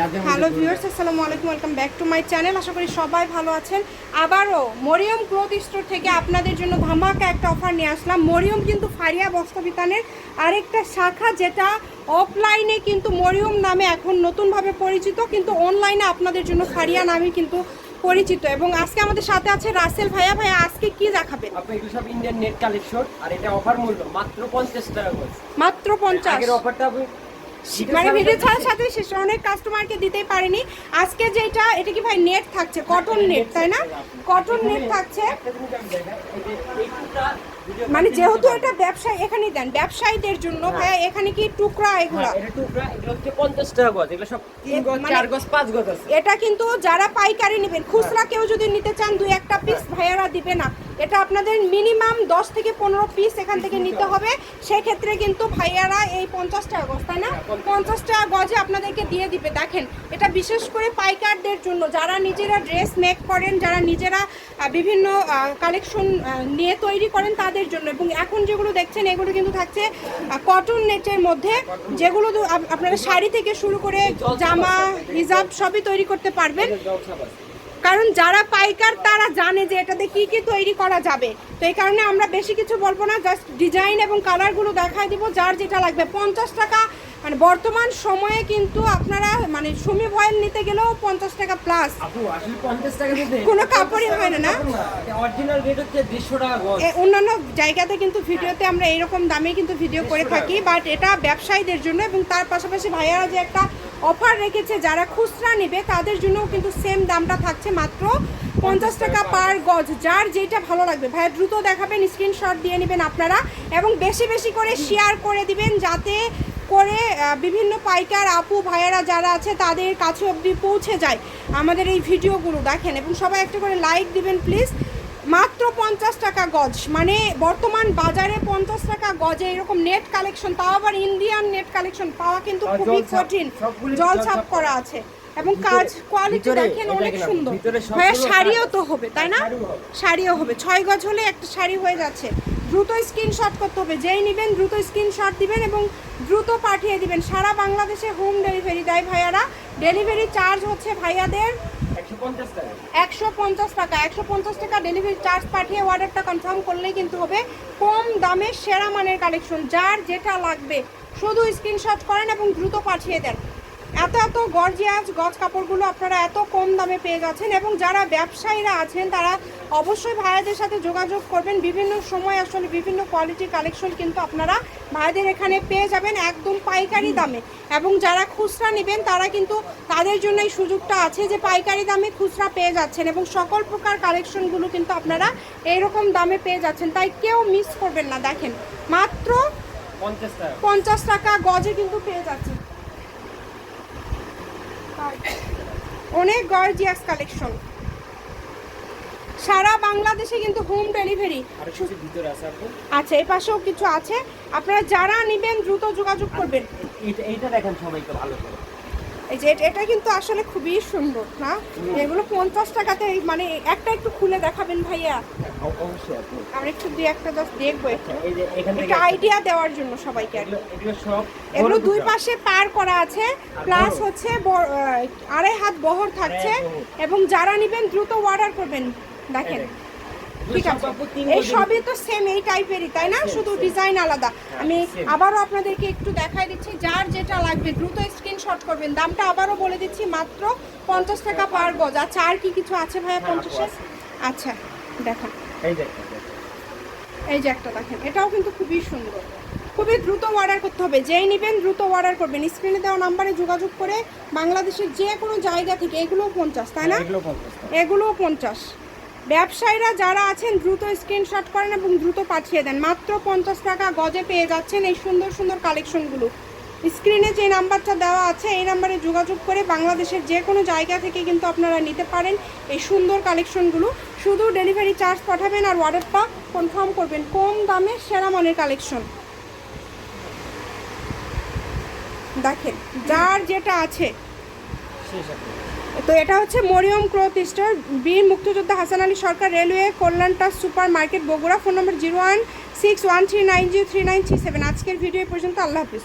Hello viewers আসসালামু আলাইকুম welcome back to my channel. আশা করি সবাই ভালো আছেন। আবারও মরিয়ম ক্লোথ স্টোর থেকে আপনাদের জন্য ধামাকা একটা অফার নিয়ে আসলাম। মরিয়ম কিন্তু ফারিয়া বস্ত্রবিতানের আরেকটা শাখা যেটা অফলাইনে কিন্তু মরিয়ম নামে এখন নতুনভাবে পরিচিত কিন্তু অনলাইনে আপনাদের জন্য ফারিয়া নামে কিন্তু পরিচিত। এবং আজকে আমাদের সাথে আছে রাসেল ভাইয়া। ভাইয়া আজকে কি দেখাবেন? আপনি এগুলো সব ইন্ডিয়ান নেট কালেকশন আর এটা অফার মূল্য মাত্র পঞ্চাশ টাকা করে। মাত্র পঞ্চাশ। আগের অফারটা আপনি মানে ভিডিও ছাড়ার সাথে শেষ অনেক কাস্টমারকে দিতেই পারেনি। আজকে যেটা এটা কি ভাই নেট থাকছে? কটন নেট তাই না? কটন নেট থাকছে। মানে যেহেতু এটা ব্যবসায় এখানে দেন ব্যবসায়ীদের জন্য ভাইয়া এখানে কি টুকরা এগুলা? হ্যাঁ, এটা কিন্তু যারা পাইকারি নেবেন খুচরা কেউ যদি নিতে চান দুই একটা পিস ভাইয়ারা দিবে না। এটা আপনাদের মিনিমাম দশ থেকে পনেরো পিস এখান থেকে নিতে হবে। সেক্ষেত্রে কিন্তু ভাইয়ারা এই পঞ্চাশ টাকা গজ, তাই না? পঞ্চাশ টাকা গজে আপনাদেরকে দিয়ে দিবে। দেখেন, এটা বিশেষ করে পাইকারদের জন্য, যারা নিজেরা ড্রেস মেক করেন, যারা নিজেরা বিভিন্ন কালেকশন নিয়ে তৈরি করেন তাদের জন্য। এবং এখন যেগুলো দেখছেন, এগুলো কিন্তু থাকছে কটন নেটের মধ্যে, যেগুলো আপনারা শাড়ি থেকে শুরু করে জামা, হিজাব সবই তৈরি করতে পারবেন। কারণ যারা পাইকার তারা জানে যে এটাতে কি কি তৈরি করা যাবে। তো এই কারণে আমরা বেশি কিছু বলব না জাস্ট ডিজাইন এবং কালারগুলো দেখাই দিব যার যেটা লাগবে। পঞ্চাশ টাকা মানে বর্তমান সময়ে কিন্তু আপনারা মানে সুমি ভয়েল নিতে গেলেও পঞ্চাশ টাকা প্লাস কোনো কাপড়ই হয় না, না? অন্যান্য জায়গাতে কিন্তু ভিডিওতে আমরা এরকম দামে কিন্তু ভিডিও করে থাকি বাট এটা ব্যবসায়ীদের জন্য এবং তার পাশাপাশি ভাইয়ারা যে একটা অফার রেখেছে যারা খুচরা নেবে তাদের জন্যও কিন্তু সেম দামটা থাকছে মাত্র পঞ্চাশ টাকা পার। গজ যার যেটা ভালো লাগবে। ভাইয়া দ্রুত দেখাবেন স্ক্রিনশট দিয়ে নেবেন আপনারা এবং বেশি বেশি করে শেয়ার করে দিবেন যাতে করে বিভিন্ন পাইকার আপু ভাইয়ারা যারা আছে তাদের কাছে অবধি পৌঁছে যায় আমাদের এই ভিডিওগুলো দেখেন এবং সবাই একটা করে লাইক দিবেন প্লিজ মাত্র পঞ্চাশ টাকা গজ। মানে বর্তমান বাজারে পঞ্চাশ টাকা গজে এরকম নেট কালেকশন তাও আবার ইন্ডিয়ান নেট কালেকশন পাওয়া কিন্তু খুবই কঠিন। জল ছাপ করা। আছে। এবং কাজ কোয়ালিটি দেখেন অনেক সুন্দর। ভাইয়া শাড়িও তো হবে তাই না? শাড়িও হবে। শাড়িও হবে। ছয় গজ হলে একটা শাড়ি হয়ে যাচ্ছে। দ্রুত স্ক্রিনশট করতে হবে। যেই নেবেন দ্রুত স্ক্রিনশট দিবেন এবং দ্রুত পাঠিয়ে দিবেন। সারা বাংলাদেশে হোম ডেলিভারি দেয় ভাইয়ারা। ডেলিভারি চার্জ হচ্ছে ভাইয়াদের একশো পঞ্চাশ টাকা। একশো পঞ্চাশ টাকা ডেলিভারি চার্জ পাঠিয়ে অর্ডারটা কনফার্ম করলেই কিন্তু হবে কম দামে সেরা মানের কালেকশন যার যেটা লাগবে শুধু স্ক্রিনশট করেন এবং দ্রুত পাঠিয়ে দেন। এত এত গর্জিয়াস গজ কাপড়গুলো আপনারা এত কম দামে পেয়ে যাচ্ছেন এবং যারা ব্যবসায়ীরা আছেন, তারা অবশ্যই ভাইয়াদের সাথে যোগাযোগ করবেন। বিভিন্ন সময় আসলে বিভিন্ন কোয়ালিটির কালেকশন কিন্তু আপনারা ভাইদের এখানে পেয়ে যাবেন একদম পাইকারি দামে। এবং যারা খুচরা নেবেন তারা কিন্তু তাদের জন্য এই সুযোগটা আছে যে পাইকারি দামে খুচরা পেয়ে যাচ্ছেন এবং সকল প্রকার কালেকশনগুলো কিন্তু আপনারা এইরকম দামে পেয়ে যাচ্ছেন। তাই কেউ মিস করবেন না। দেখেন মাত্র পঞ্চাশ টাকা গজে কিন্তু পেয়ে যাচ্ছেন। অনেক গর্জিয়াস কালেকশন। সারা বাংলাদেশে কিন্তু হোম ডেলিভারি। আচ্ছা এই পাশেও কিছু আছে। আপনারা যারা নেবেন দ্রুত যোগাযোগ করবেন। এইটা দেখেন সবাইকে ভালো করে। এই যে এটা- কিন্তু আসলে খুবই সুন্দর না? এগুলো পঞ্চাশ টাকাতে মানে একটা একটু খুলে দেখাবেন ভাইয়া। আমরা একটু দুই একটা জাস্ট দেখব একটু। থেকে একটা আইডিয়া দেওয়ার জন্য সবাইকে এগুলো দুই পাশে পার করা আছে প্লাস হচ্ছে আড়াই হাত বহর থাকছে বহর। এবং যারা নেবেন দ্রুত অর্ডার করবেন। দেখেন। এই ঠিক আছে। এই সবই তো সেম এই টাইপেরই তাই না? শুধু ডিজাইন আলাদা। আমি আবারও আপনাদেরকে একটু দেখাই দিচ্ছি যার যেটা লাগবে দ্রুত স্ক্রিনশট করবেন। দামটা আবারও বলে দিচ্ছি মাত্র পঞ্চাশ টাকা পার গজ। আচ্ছা আর কি কিছু আছে ভাইয়া হ্যাঁ, পঞ্চাশে আচ্ছা দেখান। এই যে একটা দেখেন। এটাও কিন্তু খুবই সুন্দর। খুবই দ্রুত অর্ডার করতে হবে। যেই নেবেন দ্রুত অর্ডার করবেন। স্ক্রিনে দেওয়া নাম্বারে যোগাযোগ করে বাংলাদেশের যে কোনো জায়গা থেকে এগুলোও পঞ্চাশ তাই না? এগুলোও পঞ্চাশ। ব্যবসায়ীরা যারা আছেন দ্রুত স্ক্রিনশট করেন এবং দ্রুত পাঠিয়ে দেন। মাত্র পঞ্চাশ টাকা গজে পেয়ে যাচ্ছেন এই সুন্দর সুন্দর কালেকশনগুলো স্ক্রিনে যে নাম্বারটা দেওয়া আছে, এই নাম্বারে যোগাযোগ করে বাংলাদেশের যে কোনো জায়গা থেকে কিন্তু আপনারা নিতে পারেন এই সুন্দর কালেকশনগুলো শুধু ডেলিভারি চার্জ পাঠাবেন আর অর্ডারটা কনফার্ম করবেন কম দামে সেরা মানের কালেকশন দেখেন, যার যেটা আছে তো এটা হচ্ছে মরিয়ম ক্লথ স্টোর। বীর মুক্তিযোদ্ধা Hasan Ali Sarkar railway Kalyan trust super market Bogura, phone number zero one six one three nine zero three nine three seven. আজকের ভিডিও পর্যন্ত, আল্লাহ হাফিজ।